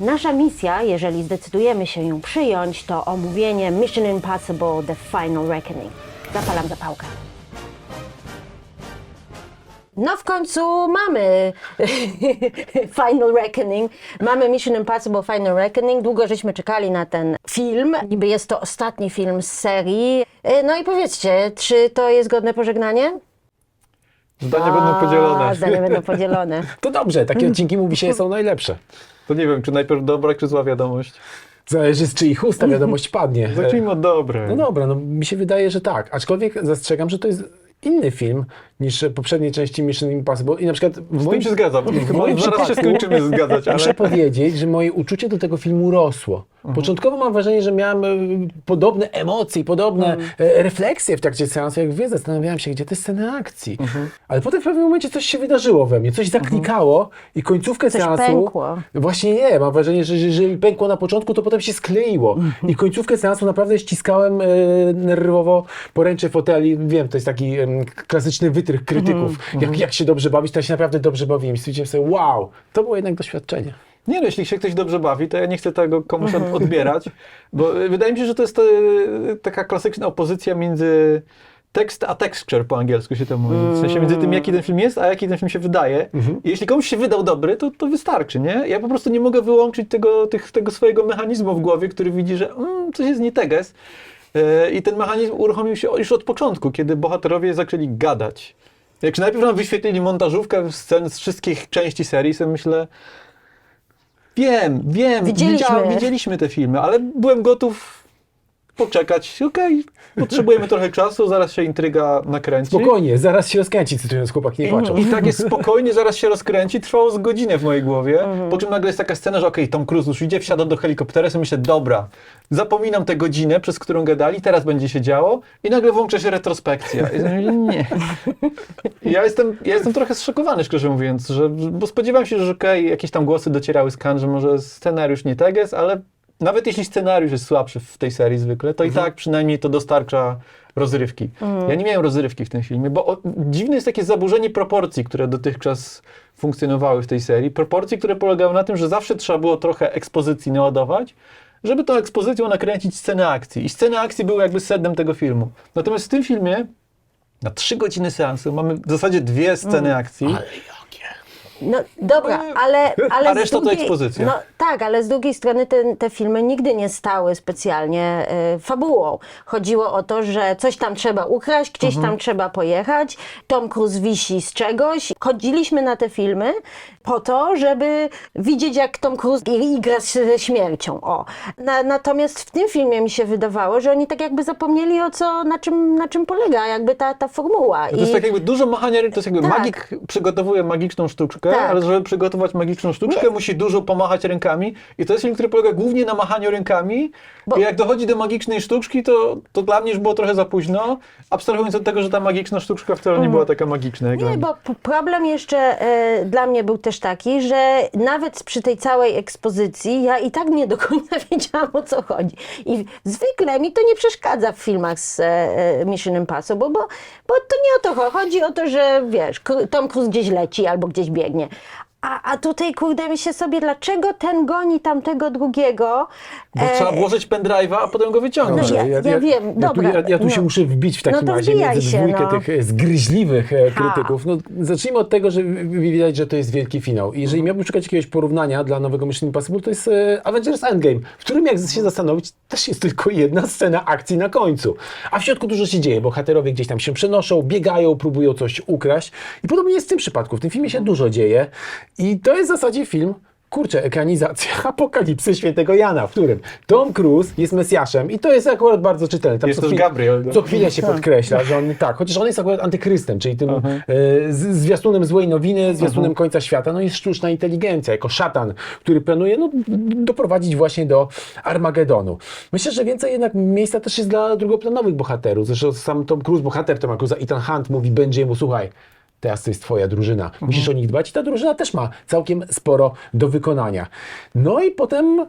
Nasza misja, jeżeli zdecydujemy się ją przyjąć, to omówienie Mission Impossible The Final Reckoning. Zapalam zapałkę. No w końcu mamy Final Reckoning, mamy Mission Impossible Final Reckoning. Długo żeśmy czekali na ten film. Niby jest to ostatni film z serii. E, No i powiedzcie, czy to jest godne pożegnanie? Zdania będą podzielone. Zdania będą podzielone. To dobrze, takie odcinki mówi się są najlepsze. To nie wiem, czy najpierw dobra, czy zła wiadomość. Zależy z czyich ust ta wiadomość padnie. Zacznijmy od dobrej. No dobra, no mi się wydaje, że tak. Aczkolwiek zastrzegam, że to jest inny film niż poprzednie części Mission Impossible. I na przykład w Z moim, tym się zgadzam. w moim zaraz się skończymy zgadzać, ale... Muszę powiedzieć, że moje uczucie do tego filmu rosło. Mhm. Początkowo mam wrażenie, że miałem e, podobne emocje i podobne Mhm. e, refleksje w trakcie seansu, jak wy. Zastanawiałem się, gdzie te sceny akcji. Mhm. Ale potem w pewnym momencie coś się wydarzyło we mnie, coś zaklikało i końcówkę Coś seansu... pękło. Właśnie nie, mam wrażenie, że że jeżeli pękło na początku, to potem się skleiło. Mhm. I końcówkę seansu naprawdę ściskałem e, nerwowo poręcze foteli. Wiem, to jest taki klasyczny wytrych krytyków. Mhm. Jak, jak się dobrze bawić, to ja się naprawdę dobrze bawiłem. I stwierdziłem sobie, wow, to było jednak doświadczenie. Nie no, jeśli się ktoś dobrze bawi, to ja nie chcę tego komuś Mhm. od- odbierać, bo wydaje mi się, że to jest e, taka klasyczna opozycja między tekst a texture po angielsku się to mówi. W sensie między tym, jaki ten film jest, a jaki ten film się wydaje. Mhm. I jeśli komuś się wydał dobry, to, to wystarczy, nie? Ja po prostu nie mogę wyłączyć tego, tych, tego swojego mechanizmu w głowie, który widzi, że mm, coś jest nie teges. E, I ten mechanizm uruchomił się już od początku, kiedy bohaterowie zaczęli gadać. Jak najpierw nam wyświetlili montażówkę scen z wszystkich części serii, sobie myślę, wiem, wiem, Widzieliśmy. widzieliśmy te filmy, ale byłem gotów poczekać. Okej, potrzebujemy trochę czasu, zaraz się intryga nakręci. Spokojnie, zaraz się rozkręci, cytując chłopaki nie płaczą. I tak jest spokojnie, zaraz się rozkręci, trwało z godzinę w mojej głowie, Mhm. po czym nagle jest taka scena, że okej, Tom Cruise już idzie, wsiada do helikoptera, sobie myślę, dobra, zapominam tę godzinę, przez którą gadali, teraz będzie się działo i nagle włącza się retrospekcja. I sobie myślę, nie. I ja jestem, ja jestem trochę zszokowany, szczerze mówiąc, że, bo spodziewałem się, że okej, jakieś tam głosy docierały z kan, że może scenariusz nie teges, ale nawet jeśli scenariusz jest słabszy w tej serii zwykle, to i tak przynajmniej to dostarcza rozrywki. Ja nie miałem rozrywki w tym filmie, bo o, dziwne jest takie zaburzenie proporcji, które dotychczas funkcjonowały w tej serii. Proporcji, które polegały na tym, że zawsze trzeba było trochę ekspozycji naładować, żeby tą ekspozycją nakręcić scenę akcji. I sceny akcji były jakby sednem tego filmu. Natomiast w tym filmie na trzy godziny seansu mamy w zasadzie dwie sceny akcji. No dobra, ale, ale A reszta z to drugiej, ekspozycja. No tak, ale z drugiej strony te, te filmy nigdy nie stały specjalnie y, fabułą. Chodziło o to, że coś tam trzeba ukraść, gdzieś Mhm. tam trzeba pojechać, Tom Cruise wisi z czegoś. Chodziliśmy na te filmy po to, żeby widzieć jak Tom Cruise i- igra ze śmiercią. O. Na, natomiast w tym filmie mi się wydawało, że oni tak jakby zapomnieli o co, na czym, na czym polega jakby ta, ta formuła. To jest tak jakby dużo machania, to jest jakby Tak. magik przygotowuje magiczną sztuczkę, Tak. ale żeby przygotować magiczną sztuczkę, musi dużo pomachać rękami i to jest film, który polega głównie na machaniu rękami Bo- i jak dochodzi do magicznej sztuczki, to, to dla mnie już było trochę za późno, abstrahując od tego, że ta magiczna sztuczka wcale nie była taka magiczna. Jak Mhm. Nie, bo problem jeszcze e, dla mnie był też taki, że nawet przy tej całej ekspozycji ja i tak nie do końca wiedziałam o co chodzi. I zwykle mi to nie przeszkadza w filmach z e, e, Mission Impossible, bo, bo to nie o to chodzi. Chodzi o to, że wiesz, Tom Cruise gdzieś leci albo gdzieś biegnie. сьогодні. A, a tutaj kurde mi się sobie, dlaczego ten goni tamtego drugiego? Bo trzeba włożyć pendrive'a, a potem go wyciągnąć. No ja- ja wiem, ja dobra, Tu, ja, ja tu się no. muszę wbić w No takim to razie wbijaj między się, dwójkę no. tych e, zgryźliwych e, krytyków. No, zacznijmy od tego, że widać, że to jest wielki finał. I jeżeli miałbym szukać jakiegoś porównania dla nowego Mission Impossible, to jest e, Avengers Endgame, w którym jak się zastanowić, też jest tylko jedna scena akcji na końcu. A w środku dużo się dzieje. Bohaterowie gdzieś tam się przenoszą, biegają, próbują coś ukraść. I podobnie jest w tym przypadku. W tym filmie się dużo dzieje. I to jest w zasadzie film, kurczę, ekranizacja apokalipsy świętego Jana, w którym Tom Cruise jest Mesjaszem i to jest akurat bardzo czytelne. Tam Jest też chwil- Gabriel, no. Co chwilę się podkreśla, że on, tak, chociaż on jest akurat antykrystem, czyli tym e, z, zwiastunem złej nowiny, zwiastunem końca świata, no jest sztuczna inteligencja, jako szatan, który planuje no, doprowadzić właśnie do Armagedonu. Myślę, że więcej jednak miejsca też jest dla drugoplanowych bohaterów, zresztą sam Tom Cruise, bohater Toma Cruise'a, Ethan Hunt mówi Benji'emu, słuchaj, teraz to jest twoja drużyna. Musisz o nich dbać i ta drużyna też ma całkiem sporo do wykonania. No i potem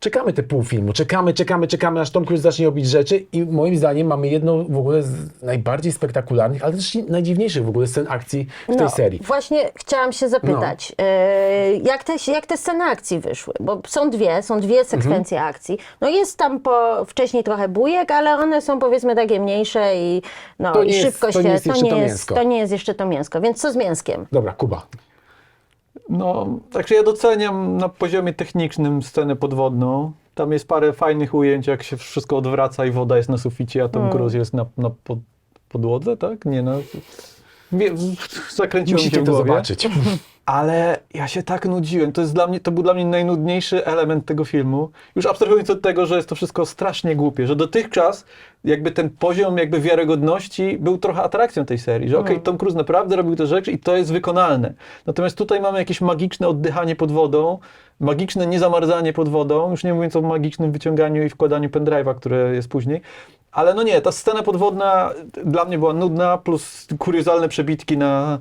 czekamy te pół filmu, czekamy, czekamy, czekamy, aż Tom Cruise zacznie robić rzeczy i moim zdaniem mamy jedną w ogóle z najbardziej spektakularnych, ale też najdziwniejszych w ogóle scen akcji w tej serii. No, Właśnie chciałam się zapytać, e, jak, te, jak te sceny akcji wyszły? Bo są dwie, są dwie sekwencje Mhm. akcji. No jest tam po, wcześniej trochę bujek, ale one są powiedzmy takie mniejsze i, no, i nie jest- szybko to się... nie jest to jest, mięsko. to nie jest jeszcze to mięsko. Więc co z mięskiem? Dobra, Kuba. No, także ja doceniam na poziomie technicznym scenę podwodną. Tam jest parę fajnych ujęć, jak się wszystko odwraca i woda jest na suficie, a Tom Mm. Cruise jest na, na pod, podłodze, tak? Nie, na... Wie, zakręciło mi się w to głowie. zobaczyć. Ale ja się tak nudziłem. To, jest dla mnie, to był dla mnie najnudniejszy element tego filmu. Już abstrahując od tego, że jest to wszystko strasznie głupie, że dotychczas jakby ten poziom jakby wiarygodności był trochę atrakcją tej serii, że okej, Tom Cruise naprawdę robił te rzeczy i to jest wykonalne. Natomiast tutaj mamy jakieś magiczne oddychanie pod wodą, magiczne niezamarzanie pod wodą, już nie mówiąc o magicznym wyciąganiu i wkładaniu pendrive'a, które jest później. Ale no nie, ta scena podwodna dla mnie była nudna, plus kuriozalne przebitki na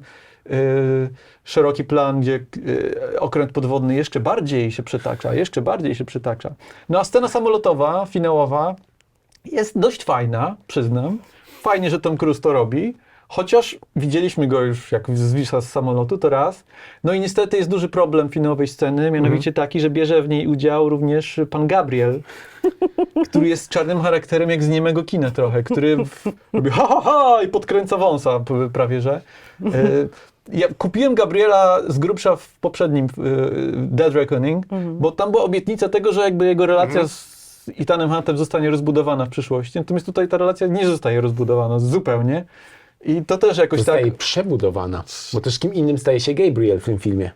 szeroki plan, gdzie y, okręt podwodny jeszcze bardziej się przytacza, jeszcze bardziej się przytacza. No a scena samolotowa, finałowa jest dość fajna, przyznam. Fajnie, że Tom Cruise to robi. Chociaż widzieliśmy go już, jak zwisa z samolotu, to raz. No i niestety jest duży problem finałowej sceny, mianowicie taki, że bierze w niej udział również pan Gabriel, który jest czarnym charakterem jak z niemego kina trochę, który w, robi ha, ha, ha i podkręca wąsa prawie, że. E, Ja kupiłem Gabriela z grubsza w poprzednim e, Dead Reckoning, bo tam była obietnica tego, że jakby jego relacja z Ethanem Huntem zostanie rozbudowana w przyszłości. Natomiast tutaj ta relacja nie zostaje rozbudowana zupełnie. I to też jakoś tak. Zostaje przebudowana, bo też kim innym staje się Gabriel w tym filmie.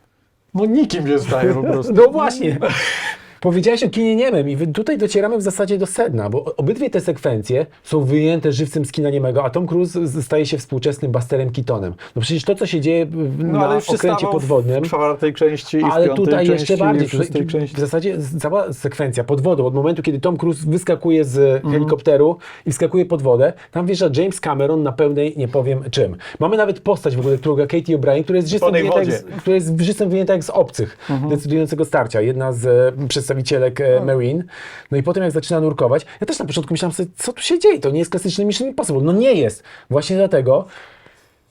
No nikim nie zostaje po prostu. No właśnie. Powiedziałeś o kinie niemym i tutaj docieramy w zasadzie do sedna, bo obydwie te sekwencje są wyjęte żywcem z kina niemego, a Tom Cruise staje się współczesnym Busterem Keatonem. No przecież to, co się dzieje w- No na okręcie podwodnym, w czwartej części i w ale tutaj części, jeszcze bardziej. w szóstej Tutaj części. W zasadzie cała sekwencja pod wodą, od momentu, kiedy Tom Cruise wyskakuje z Mhm. helikopteru i wskakuje pod wodę, tam wjeżdża James Cameron na pełnej, nie powiem czym. Mamy nawet postać w ogóle, którą gra Katie O'Brien, która jest żywcem wyjęta, jak która jest wyjęta jak z obcych, Mhm. decydującego starcia. Jedna z e, przedstawicielek e, Marine. No i potem jak zaczyna nurkować, ja też na początku myślałem sobie, co tu się dzieje? To nie jest klasyczny Mission Impossible. No nie jest. Właśnie dlatego,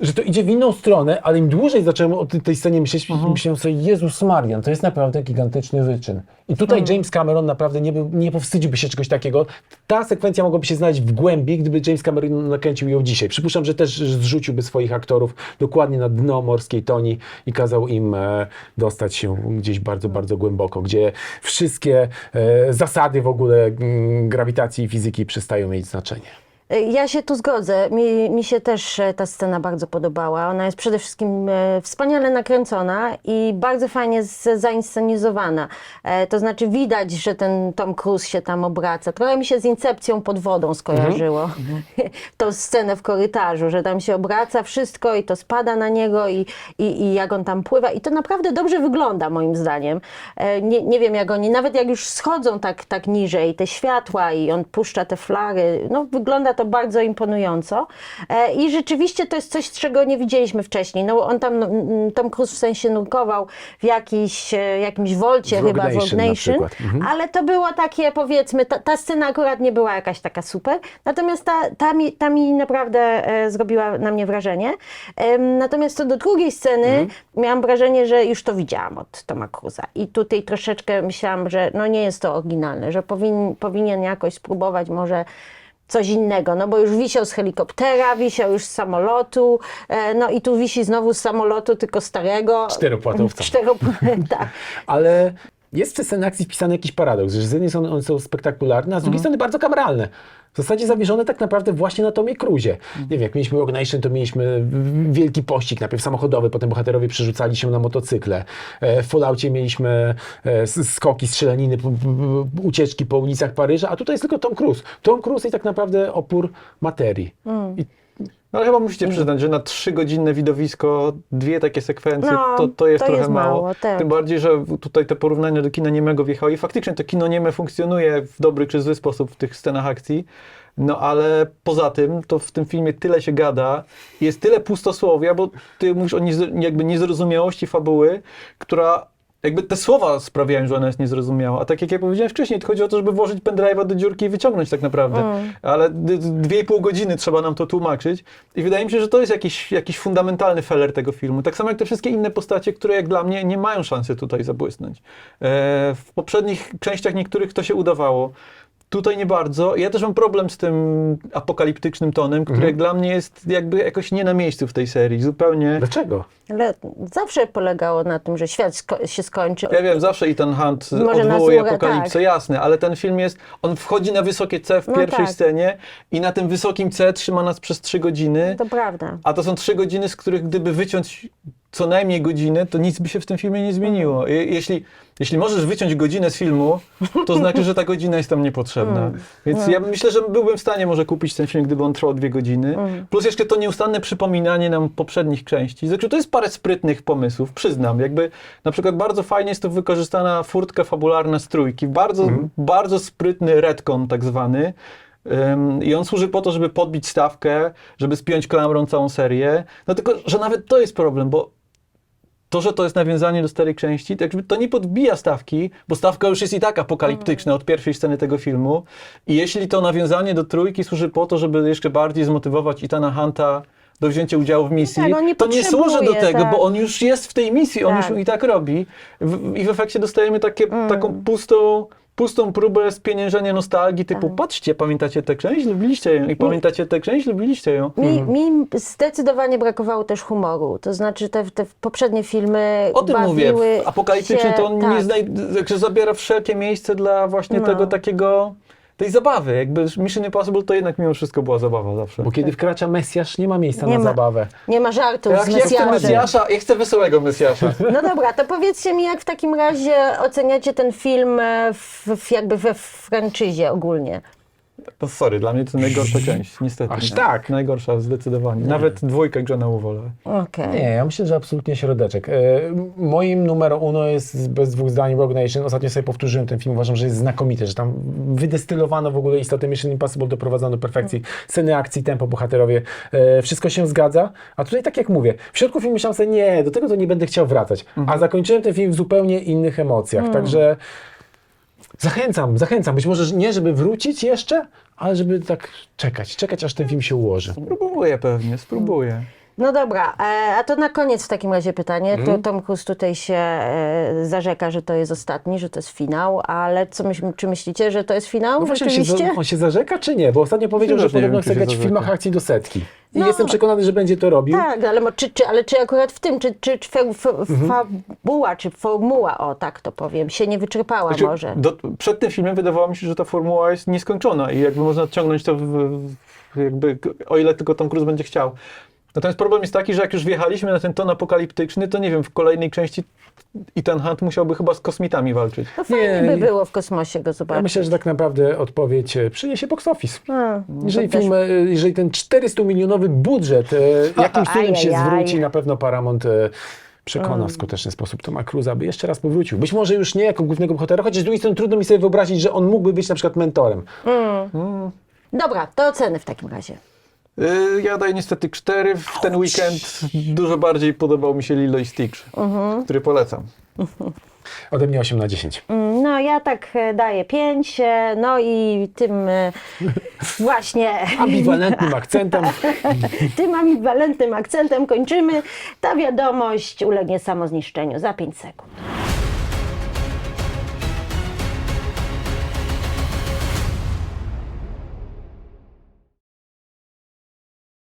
że to idzie w inną stronę, ale im dłużej zacząłem o tej- tej scenie myśleć, Mhm. myślałem sobie, Jezus Marian, to jest naprawdę gigantyczny wyczyn. I tutaj Mhm. James Cameron naprawdę nie, był, nie powstydziłby się czegoś takiego. Ta sekwencja mogłaby się znaleźć w głębi, gdyby James Cameron nakręcił ją dzisiaj. Przypuszczam, że też zrzuciłby swoich aktorów dokładnie na dno morskiej toni i kazał im e, dostać się gdzieś bardzo, bardzo głęboko, gdzie wszystkie e, zasady w ogóle mm, grawitacji i fizyki przestają mieć znaczenie. Ja się tu zgodzę. Mi, mi się też e, ta scena bardzo podobała. Ona jest przede wszystkim e, wspaniale nakręcona i bardzo fajnie zainscenizowana. E, to znaczy widać, że ten Tom Cruise się tam obraca. Trochę mi się z Incepcją pod wodą skojarzyło. Tą scenę w korytarzu, że tam się obraca wszystko i to spada na niego i, i, i jak on tam pływa. I to naprawdę dobrze wygląda moim zdaniem. E, nie, nie wiem jak oni, nawet jak już schodzą tak, tak niżej, te światła i on puszcza te flary, no wygląda to bardzo imponująco. E, I rzeczywiście to jest coś, czego nie widzieliśmy wcześniej. No on tam, no, mm, Tom Cruise w sensie nurkował w jakiś, e, jakimś wolcie chyba, Rogue w Nation. Mhm. ale to było takie powiedzmy, ta, ta scena akurat nie była jakaś taka super, natomiast ta, ta, mi, ta mi naprawdę e, zrobiła na mnie wrażenie. Natomiast co do drugiej sceny, Mhm. miałam wrażenie, że już to widziałam od Toma Cruza i tutaj troszeczkę myślałam, że no nie jest to oryginalne, że powin, powinien jakoś spróbować może coś innego, no bo już wisiał z helikoptera, wisiał już z samolotu, e, no i tu wisi znowu z samolotu, tylko starego. Czteropłatowca. Cztero, tak. Ale jest w tej scenie akcji wpisany jakiś paradoks, że z jednej strony one są spektakularne, a z drugiej strony bardzo kameralne. W zasadzie zawieszone tak naprawdę właśnie na Tomie Cruzie. Nie wiem, jak mieliśmy Rogue Nation, to mieliśmy wielki pościg, najpierw samochodowy, potem bohaterowie przerzucali się na motocykle. E, W Falloutie mieliśmy e, skoki, strzelaniny, ucieczki po ulicach Paryża, a tutaj jest tylko Tom Cruise. Tom Cruise i tak naprawdę opór materii. I No ale chyba musicie przyznać, że na trzygodzinne widowisko dwie takie sekwencje No, to, to jest to trochę jest mało. mało, tak. Tym bardziej, że tutaj te porównania do kina niemego wjechały i faktycznie to kino nieme funkcjonuje w dobry czy zły sposób w tych scenach akcji. No ale poza tym, to w tym filmie tyle się gada, jest tyle pustosłowia, bo ty mówisz o niez, jakby niezrozumiałości fabuły, która jakby te słowa sprawiają, że ona jest niezrozumiała. A tak jak ja powiedziałem wcześniej, to chodzi o to, żeby włożyć pendrive'a do dziurki i wyciągnąć tak naprawdę. Ale d- d- dwie i pół godziny trzeba nam to tłumaczyć. I wydaje mi się, że to jest jakiś, jakiś fundamentalny feller tego filmu. Tak samo jak te wszystkie inne postacie, które jak dla mnie nie mają szansy tutaj zabłysnąć. E, w poprzednich częściach niektórych to się udawało. Tutaj nie bardzo. Ja też mam problem z tym apokaliptycznym tonem, który jak dla mnie jest jakby jakoś nie na miejscu w tej serii. Zupełnie. Dlaczego? Ale zawsze polegało na tym, że świat sko- się skończy. Ja wiem, zawsze Ethan Hunt Może nas odwołuje uga- apokalipsę, tak. jasne, ale ten film jest, on wchodzi na wysokie C w No pierwszej tak. scenie i na tym wysokim C trzyma nas przez trzy godziny, To prawda. a to są trzy godziny, z których gdyby wyciąć co najmniej godzinę, to nic by się w tym filmie nie zmieniło. Je- Jeśli, jeśli możesz wyciąć godzinę z filmu, to znaczy, że ta godzina jest tam niepotrzebna. Mm. Więc ja myślę, że byłbym w stanie może kupić ten film, gdyby on trwał dwie godziny. Mm. Plus jeszcze to nieustanne przypominanie nam poprzednich części. Znaczy, to jest parę sprytnych pomysłów, przyznam. Jakby na przykład bardzo fajnie jest to wykorzystana furtka fabularna z trójki. Bardzo, bardzo sprytny retcon tak zwany. Ym, I on służy po to, żeby podbić stawkę, żeby spiąć klamrą całą serię. No tylko, że nawet to jest problem, bo to, że to jest nawiązanie do starej części, to, jakby to nie podbija stawki, bo stawka już jest i tak apokaliptyczna od pierwszej sceny tego filmu. I jeśli to nawiązanie do trójki służy po to, żeby jeszcze bardziej zmotywować Itana Hunta do wzięcia udziału w misji, tak, on nie to nie służy do tego, tak. bo on już jest w tej misji, on Tak. już i tak robi. W, I w efekcie dostajemy takie, Mm. taką pustą, pustą próbę spieniężenia nostalgii, typu Tak. patrzcie, pamiętacie tę część, lubiliście ją i pamiętacie tę część, lubiliście ją. Mi, mi zdecydowanie brakowało też humoru. To znaczy te, te poprzednie filmy O tym mówię. Apokaliptyczny się, to on tak. nie znaj- zabiera wszelkie miejsce dla właśnie No. tego takiego, tej zabawy. Jakby Mission Impossible to jednak mimo wszystko była zabawa zawsze. Bo kiedy wkracza Mesjasz, nie ma miejsca Nie na ma. zabawę. Nie ma żartów Jak z ja chcę Mesjaszem. Mesjasza, ja chcę wesołego Mesjasza. No dobra, to powiedzcie mi, jak w takim razie oceniacie ten film e, w, w, jakby we franczyzie ogólnie? To sorry, dla mnie to najgorsza część, niestety. Aż tak? Najgorsza, zdecydowanie. Nawet dwójkę Johna wolę. Okej. Nie, ja myślę, że absolutnie środeczek. E, moim numero uno jest bez dwóch zdań Rogue Nation. Ostatnio sobie powtórzyłem ten film, uważam, że jest znakomity, że tam wydestylowano w ogóle istotę Mission Impossible, doprowadzono do perfekcji, sceny akcji, tempo, bohaterowie, e, wszystko się zgadza, a tutaj tak jak mówię, w środku filmu myślałem sobie, nie, do tego to nie będę chciał wracać, a zakończyłem ten film w zupełnie innych emocjach, także zachęcam, zachęcam, być może że nie, żeby wrócić jeszcze, ale żeby tak czekać, czekać aż ten film się ułoży. Spróbuję pewnie, spróbuję. No dobra, e, a to na koniec w takim razie pytanie. Mhm. To Tom Cruise tutaj się e, zarzeka, że to jest ostatni, że to jest finał, ale co myśl, czy myślicie, że to jest finał No się, rzeczywiście? za- on się zarzeka czy nie? Bo ostatnio powiedział, że podobno wiem, chce się grać w filmach akcji do setki. I No. jestem przekonany, że będzie to robił. Tak, ale czy, czy, ale czy akurat w tym, czy, czy, czy Mhm. fabuła, czy formuła, o tak to powiem, się nie wyczerpała Znaczy, może? Do, przed tym filmem wydawało mi się, że ta formuła jest nieskończona i jakby można ciągnąć to w, w, jakby, o ile tylko Tom Cruise będzie chciał. Natomiast problem jest taki, że jak już wjechaliśmy na ten ton apokaliptyczny, to nie wiem, w kolejnej części Ethan Hunt musiałby chyba z kosmitami walczyć. No fajnie Nie, by było w kosmosie go zobaczyć. Ja myślę, że tak naprawdę odpowiedź e, przyniesie box office. A, Jeżeli, to też- film, e, jeżeli ten 400-milionowy budżet e, jakimś cudem się zwróci, na pewno Paramount e, przekona w skuteczny sposób Toma Cruza, by jeszcze raz powrócił. Być może już nie jako głównego bohatera, chociaż z drugiej strony trudno mi sobie wyobrazić, że on mógłby być na przykład mentorem. Dobra, to oceny w takim razie. Yy, Ja daję niestety cztery. W ten weekend dużo bardziej podobał mi się Lilo i Stitch, który polecam. Ode mnie 8 na 10. Mm, No ja tak e, daję pięć, e, no i tym e, właśnie Ambiwalentnym akcentem. tym ambiwalentnym akcentem kończymy. Ta wiadomość ulegnie samozniszczeniu za 5 sekund.